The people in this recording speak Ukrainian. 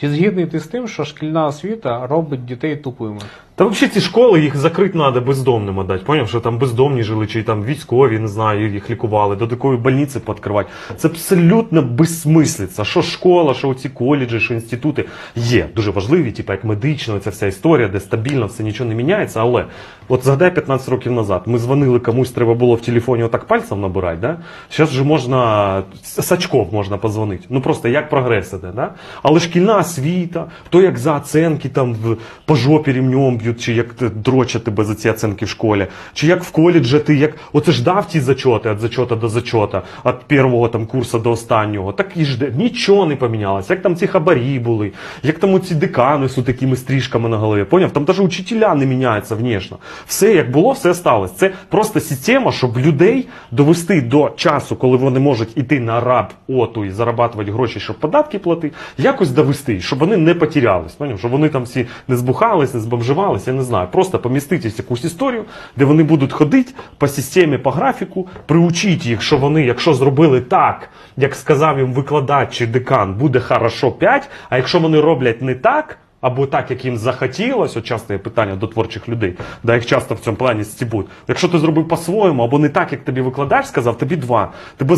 Чи згідний ти з тим, що шкільна освіта робить дітей тупими? Та взагалі ці школи їх закрити треба бездомним отдати. Поняв, що там бездомні жили, чи там військові, не знаю, їх лікували, до такої больниці пооткривати. Це абсолютно безсмислиця. Що школа, що ці коледжі, що інститути є дуже важливі, типу як медична, ця вся історія, де стабільно все нічого не міняється. Але от згадай 15 років назад. Ми дзвонили комусь, треба було в телефоні отак пальцем набирати. Да? Зараз же можна з очков можна позвонити. Ну просто як прогрес іде. Да? Але шкільна освіта, хто як за оценки там в, по жопі рівнем б'ють, чи як дрочать тебе за ці оценки в школі, чи як в коледжі ти як оце ж дав ті зачоти від зачота до зачота, від першого там курсу до останнього. Так і ж нічого не помінялося. Як там ці хабарі були, як там ці декани з такими стрижками на голові. Поняв? Там навіть учителя не міняються внешне. Все як було, все сталося. Це просто система, щоб людей довести до часу, коли вони можуть іти на раб оту і зарабатувати гроші, щоб податки платити, якось довести, щоб вони не потерялись. Поняв? Щоб вони там всі не збухались, не збомжувались, я не знаю. Просто поміститись якусь історію, де вони будуть ходити по системі, по графіку, приучіть їх, що вони, якщо зробили так, як сказав їм викладач чи декан, буде хорошо 5, а якщо вони роблять не так. Або так, як їм захотілося, от часто є питання до творчих людей, да їх часто в цьому плані стібуть. Якщо ти зробив по-своєму, або не так, як тобі викладач сказав, тобі два. Тебе